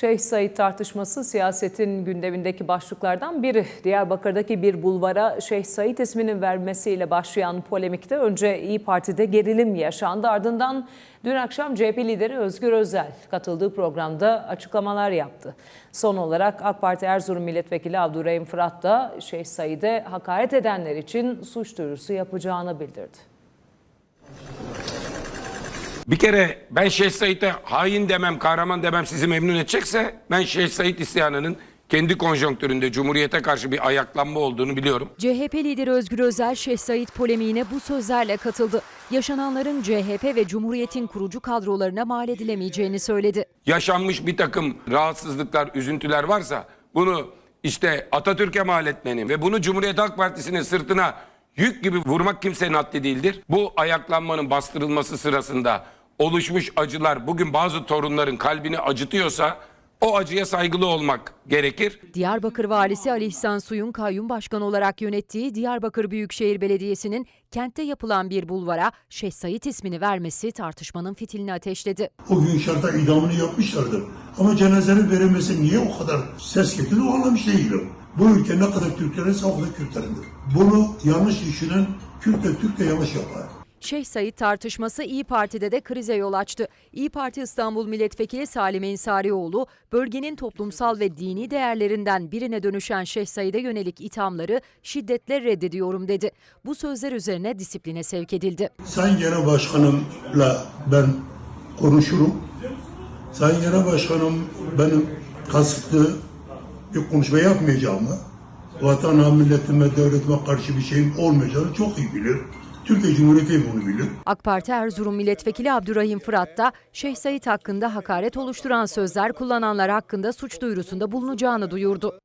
Şeyh Said tartışması siyasetin gündemindeki başlıklardan biri. Diyarbakır'daki bir bulvara Şeyh Said isminin vermesiyle başlayan polemikte önce İyi Parti'de gerilim yaşandı. Ardından dün akşam CHP lideri Özgür Özel katıldığı programda açıklamalar yaptı. Son olarak AK Parti Erzurum Milletvekili Abdurrahim Fırat da Şeyh Said'e hakaret edenler için suç duyurusu yapacağını bildirdi. Bir kere ben Şeyh Said'e hain demem, kahraman demem sizi memnun edecekse ben Şeyh Said isyanının kendi konjonktüründe Cumhuriyete karşı bir ayaklanma olduğunu biliyorum. CHP lideri Özgür Özel, Şeyh Said polemiğine bu sözlerle katıldı. Yaşananların CHP ve Cumhuriyet'in kurucu kadrolarına mal edilemeyeceğini söyledi. Yaşanmış bir takım rahatsızlıklar, üzüntüler varsa bunu işte Atatürk'e mal etmenin ve bunu Cumhuriyet Halk Partisi'nin sırtına yük gibi vurmak kimsenin haddi değildir. Bu ayaklanmanın bastırılması sırasında oluşmuş acılar bugün bazı torunların kalbini acıtıyorsa o acıya saygılı olmak gerekir. Diyarbakır valisi Ali İhsan Suyun kayyum başkan olarak yönettiği Diyarbakır Büyükşehir Belediyesi'nin kentte yapılan bir bulvara Şeyh Said ismini vermesi tartışmanın fitilini ateşledi. O gün şarta idamını yapmışlardı. Ama cenazenin verilmesi niye o kadar ses getirdi o anlamış değilim. Bu ülke ne kadar Türklerinse o kadar Kürtlerindir. Bunu yanlış düşünen Kürt de Türk de yanlış yapar. Şeyh Said tartışması İyi Parti'de de krize yol açtı. İyi Parti İstanbul Milletvekili Salim Ensarioğlu, bölgenin toplumsal ve dini değerlerinden birine dönüşen Şeyh Said'e yönelik ithamları şiddetle reddediyorum dedi. Bu sözler üzerine disipline sevk edildi. Sayın Genel Başkanımla ben konuşurum. Sayın Genel Başkanım benim kasıtlı bir konuşma yapmayacağımı, vatana, milletime, devletime karşı bir şeyim olmayacağını çok iyi bilir. Türkiye Cumhuriyeti bunu bilir. AK Parti Erzurum Milletvekili Abdurrahim Fırat da Şeyh Said hakkında hakaret oluşturan sözler kullananlar hakkında suç duyurusunda bulunacağını duyurdu.